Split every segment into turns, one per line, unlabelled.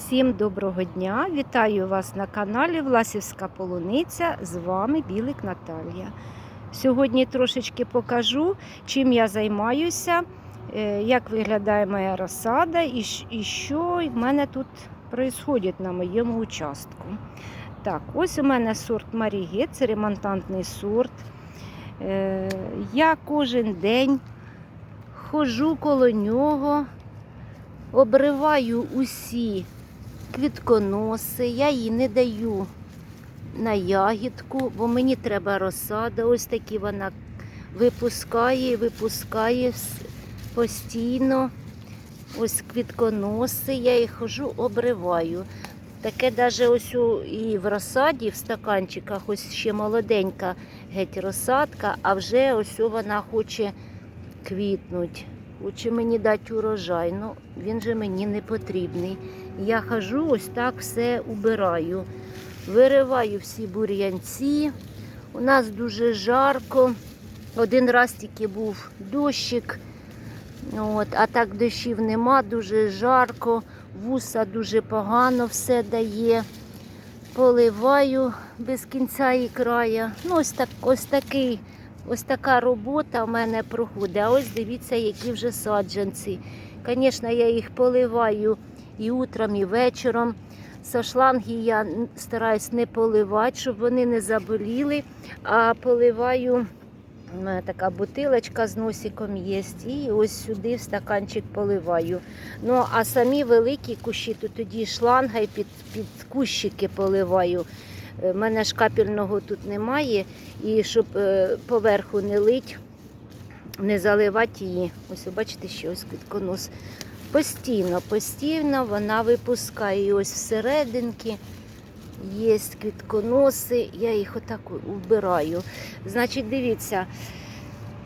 Всім доброго дня! Вітаю вас на каналі Власівська Полуниця. З вами Білик Наталія. Сьогодні трошечки покажу, чим я займаюся, е, як виглядає моя розсада і, що в мене тут відбувається на моєму участку. Так, ось у мене сорт Маріге, це ремонтантний сорт. Е, Я кожен день ходжу коло нього, обриваю усі квітконоси, я їй не даю на ягідку, бо мені треба розсада. Ось такі вона випускає, випускає постійно. Ось квітконоси, я їх хожу, обриваю. Таке навіть ось у, і в розсаді, в стаканчиках, ось ще молоденька геть розсадка, а вже ось вона хоче квітнуть. Хоче мені дати урожай, ну він же мені не потрібний. Я хожу, ось так все убираю. Вириваю всі бур'янці. У нас дуже жарко. Один раз тільки був дощик. От, а так дощів нема, дуже жарко, вуса дуже погано все дає. Поливаю без кінця і края. Ну, ось, так, ось, такий, ось така робота в мене проходить. А ось дивіться, які вже саджанці. Звісно, я їх поливаю і утром, і вечором. Со шланги я стараюсь не поливати, щоб вони не заболіли, а поливаю. У мене така бутилочка з носиком є. І ось сюди в стаканчик поливаю. Ну, а самі великі кущі, то тоді шланга і під, під кущики поливаю. У мене ж капельного тут немає. І щоб е, поверху не лить, не заливати її. Ось ви бачите, що ось квітконос. Постійно, постійно вона випускає. І ось всерединки є квітконоси, я їх отак убираю. Значить, дивіться.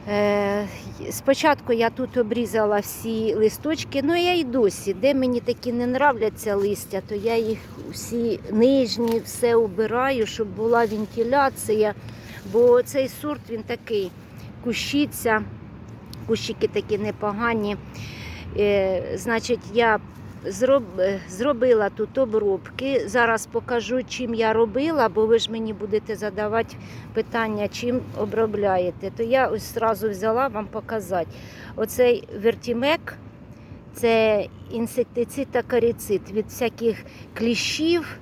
Е, спочатку я тут обрізала всі листочки, ну я й досі, де мені такі не нравляться листя, то я їх всі нижні, все убираю, щоб була вентиляція. Бо цей сорт він такий кущиться, кущики такі непогані. Е, значить, я зробила тут обробки. Зараз покажу, чим я робила, бо ви ж мені будете задавати питання, чим обробляєте. То я ось зразу взяла вам показати. Оцей вертімек це інсектицид та каріцид від всяких кліщів.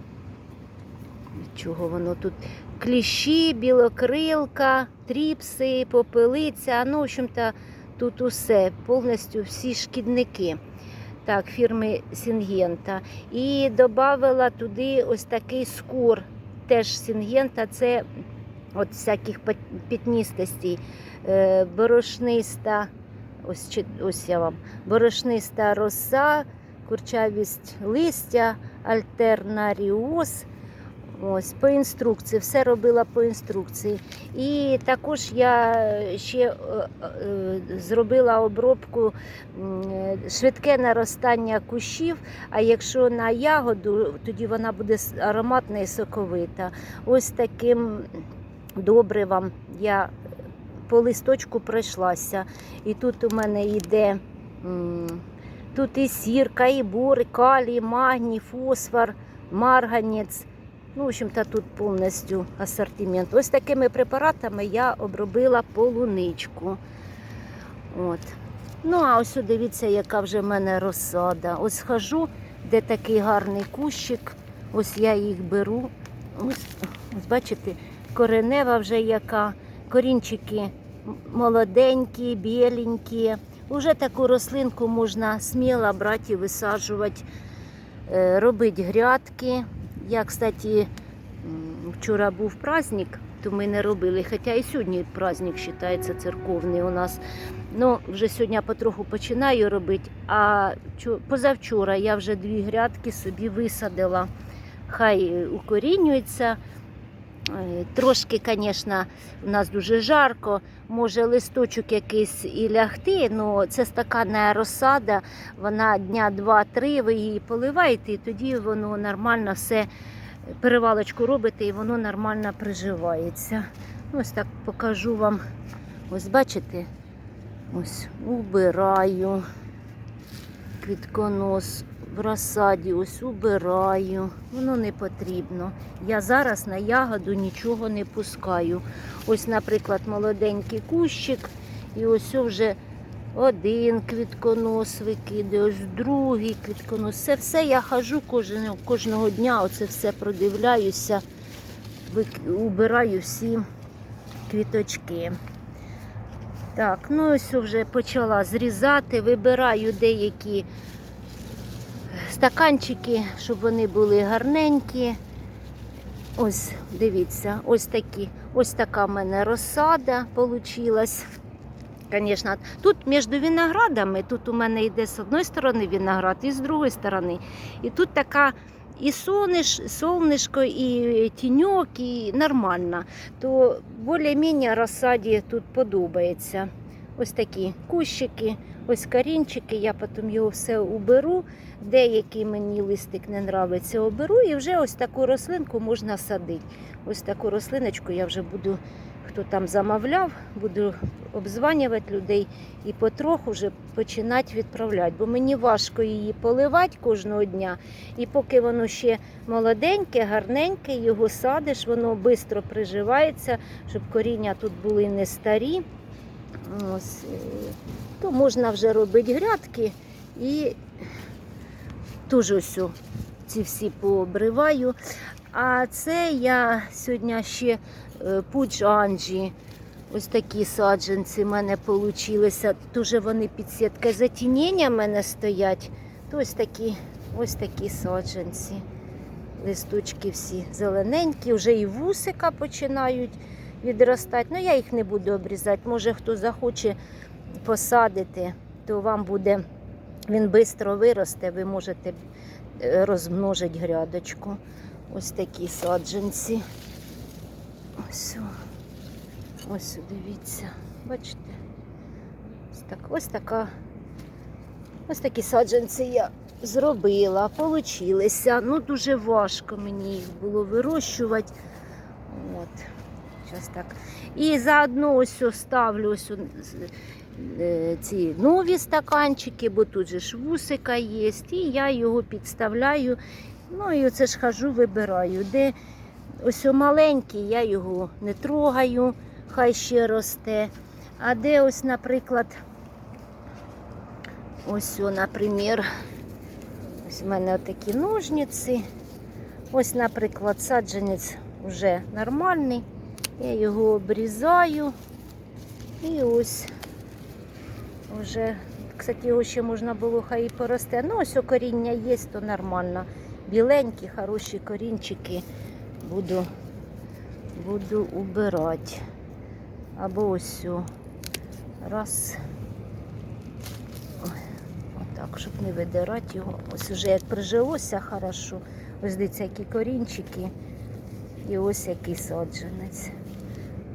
Чого воно тут? Кліщі, білокрилка, тріпси, попелиця. Ну, в общем-то, тут усе, повністю всі шкідники. Так, фірми Сінгента. І додала туди ось такий скор, теж Сінгента, це от всяких пітністостей. Е, борошниста, ось, ось я вам, борошниста роса, курчавість листя, альтернаріоз. Ось по інструкції, все робила по інструкції. І також я ще е, е, зробила обробку швидке наростання кущів. А якщо на ягоду, тоді вона буде ароматна і соковита. Ось таким добривом я по листочку пройшлася. І тут у мене йде. Тут і сірка, і бор, і калій, магній, фосфор, марганець. Ну, в общем-то, тут повністю асортимент. Ось такими препаратами я обробила полуничку. От. Ну, а ось дивіться, яка вже в мене розсада. Ось схожу, де такий гарний кущик. Ось я їх беру. Ось, ось бачите, коренева вже яка, корінчики молоденькі, біленькі. Уже таку рослинку можна сміло брати і висаджувати, е, робити грядки. Я, кстати, вчора був праздник, то ми не робили. Хоча і сьогодні праздник вважається церковний у нас. Ну, вже сьогодні потроху починаю робити. А позавчора я вже дві грядки собі висадила. Хай укорінюється. Е, Трошки, звісно, у нас дуже жарко, може листочок якийсь і лягти, але це стаканна розсада, вона дня два-три, ви її поливаєте, і тоді воно нормально все, перевалочку робите і воно нормально приживається. Ось так покажу вам. Ось бачите, ось убираю квітконос, в розсаді, ось убираю. Воно не потрібно. Я зараз на ягоду нічого не пускаю. Ось, наприклад, молоденький кущик, і ось вже один квітконос викидаю, ось другий квітконос. Це все я хожу кожного, кожного дня, оце все продивляюся, убираю всі квіточки. Так, ну ось вже почала зрізати, вибираю деякі стаканчики, щоб вони були гарненькі. Ось, дивіться, ось такі, ось така в мене розсада получилась. Звісно, тут між виноградами, тут у мене йде з одної сторони виноград, і з другої сторони. І тут така і сонеш, сонечко, і тіньок, і нормально. То більш-менш розсаді тут подобається. Ось такі кущики, ось корінчики, я потім його все уберу. Деякий мені листик не нравиться, оберу і вже ось таку рослинку можна садити. Ось таку рослиночку я вже буду, хто там замовляв, буду обзванювати людей і потроху вже починати відправляти. Бо мені важко її поливати кожного дня. І поки воно ще молоденьке, гарненьке, його садиш, воно швидко приживається, щоб коріння тут були не старі. Ось, е, то можна вже робити грядки і теж ось ці всі пообриваю. А це я сьогодні ще е, пуч Анджі. Ось такі саджанці в мене вийшли. Дуже вони під сіткою затінення в мене стоять. То ось такі, ось такі саджанці. Листочки всі зелененькі, вже і вусика починають відростати. Ну, я їх не буду обрізати. Може, хто захоче посадити, то вам буде він швидко виросте, ви можете е, розмножити грядочку. Ось такі саджанці. Ось. Ось дивіться. Бачите? Ось, так, ось така. Ось такі саджанці я зробила, получилися. Ну, дуже важко мені їх було вирощувати. От. Так. І заодно ось ставлю ось е, ці нові стаканчики, бо тут же ж вусика є, і я його підставляю. Ну і оце ж хожу, вибираю. Де ось маленький, я його не трогаю, хай ще росте. А де ось, наприклад, ось, наприклад, ось у мене такі ножниці. Ось, наприклад, саджанець вже нормальний. Я його обрізаю. І ось вже, кстати, його ще можна було хай і поросте. Ну, ось коріння є, то нормально. Біленькі, хороші корінчики буду, буду убирати. Або ось раз. Отак, щоб не видирати його. Ось уже як прижилося хорошо. Ось дивіться, які корінчики. І ось який саджанець.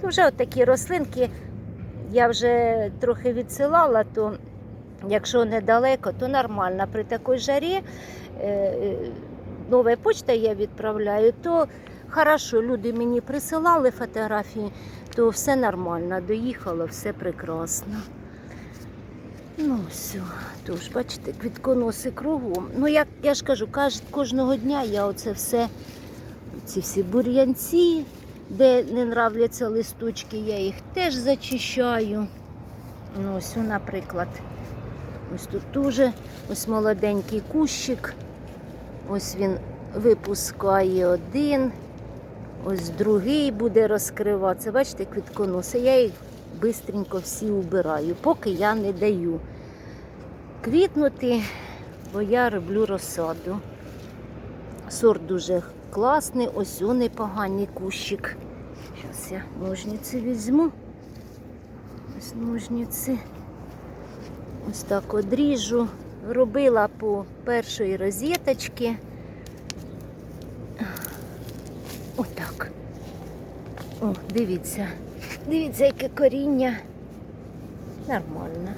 То вже отакі рослинки я вже трохи відсилала, то якщо недалеко, то нормально. При такій жарі нова почта я відправляю, то хорошо, люди мені присилали фотографії, то все нормально, доїхало, все прекрасно. Ну, все, тож, бачите, квітконоси кругом. Ну, як я ж кажу, каж- кожного дня я оце все, ці всі бур'янці, де не нравляться листочки, я їх теж зачищаю. Ну, ось, наприклад, ось тут теж ось молоденький кущик. Ось він випускає один, ось другий буде розкриватися. Бачите, квітконоси. Я їх швидко всі убираю, поки я не даю квітнути, бо я роблю розсаду. Сорт дуже класний, ось о непоганий кущик. Зараз я ножниці візьму. Ось ножниці. Ось так одріжу. Робила по першої розеточки. Отак. О, дивіться. Дивіться, яке коріння. Нормально.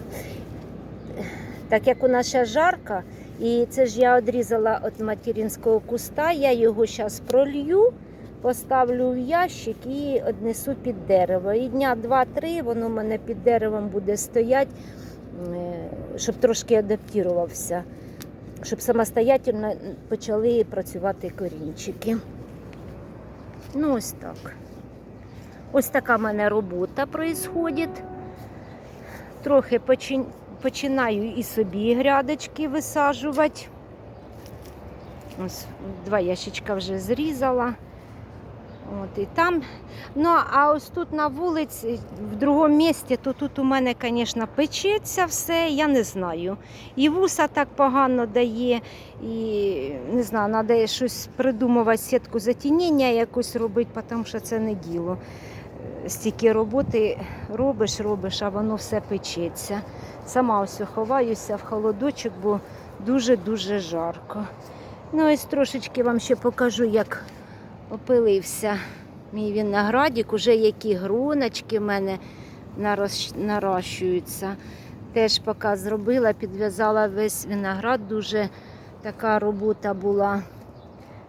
Так як у нас ще жарко, і це ж я одрізала від материнського куста, я його зараз пролью, поставлю в ящик і однесу під дерево. І дня два-три воно в мене під деревом буде стояти, е, щоб трошки адаптувався. щоб самостоятельно почали працювати корінчики. Ну, ось так. Ось така в мене робота проїсходить. Трохи починаю і собі грядочки висаджувати. Ось два ящичка вже зрізала. От і там. Ну, а ось тут на вулиці, в другому місці, то тут у мене, звісно, печеться все, я не знаю. І вуса так погано дає, і не знаю, треба щось придумувати, сітку затінення якусь робити, тому що це не діло. Е, Стільки роботи робиш, робиш, а воно все печеться. Сама ось ховаюся в холодочок, бо дуже-дуже жарко. Ну, ось трошечки вам ще покажу, як опилився мій виноградик. Уже які груночки в мене нарощ- нарощуються. Теж поки зробила, підв'язала весь виноград. Дуже така робота була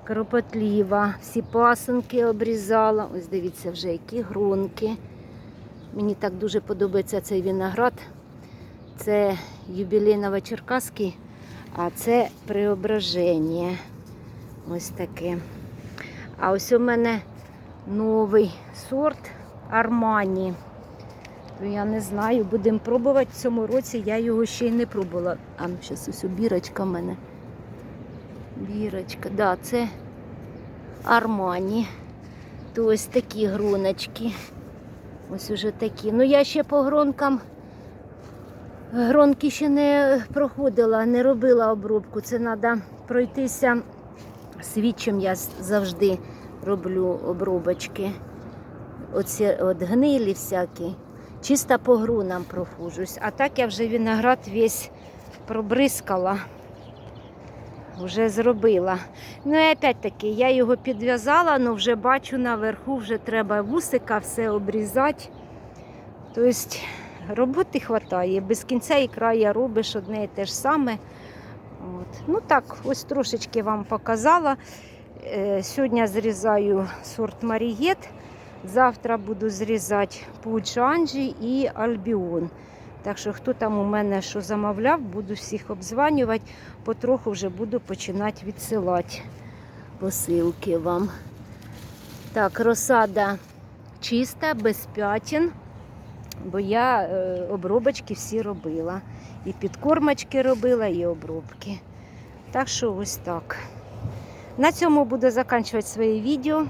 кропотлива. Всі пасинки обрізала. Ось дивіться, вже які грунки. Мені так дуже подобається цей виноград. Це юбілей Новочеркаський, а це преображення. Ось таке. А ось у мене новий сорт Армані. То я не знаю, будемо пробувати в цьому році. Я його ще й не пробувала. А ну зараз ось бірочка в мене. Бірочка, да, це Армані. То ось такі гроночки. Ось уже такі. Ну я ще по гронкам. Гронки ще не проходила, не робила обробку. Це треба пройтися свідчим я завжди роблю обробочки. Оці от гнилі всякі. Чисто по грунам проходжусь. А так я вже виноград весь пробризкала. Вже зробила. Ну і опять таки, я його підв'язала, але вже бачу наверху, вже треба вусика все обрізати. Тобто роботи вистачає. Без кінця і краю робиш одне і те ж саме. От. Ну так, ось трошечки вам показала. Е, Сьогодні зрізаю сорт Марієт. Завтра буду зрізати Пуджанджі і Альбіон. Так що, хто там у мене що замовляв, буду всіх обзванювати. Потроху вже буду починати відсилати посилки вам. Так, розсада чиста, без п'ятін, бо я е, обробочки всі робила. І підкормочки робила, і обробки. Так що ось так. На цьому буду закінчувати своє відео.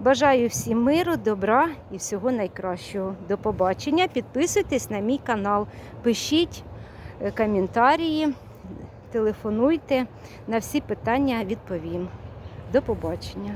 Бажаю всім миру, добра і всього найкращого. До побачення. Підписуйтесь на мій канал, пишіть е, коментарі, телефонуйте. На всі питання відповім. До побачення.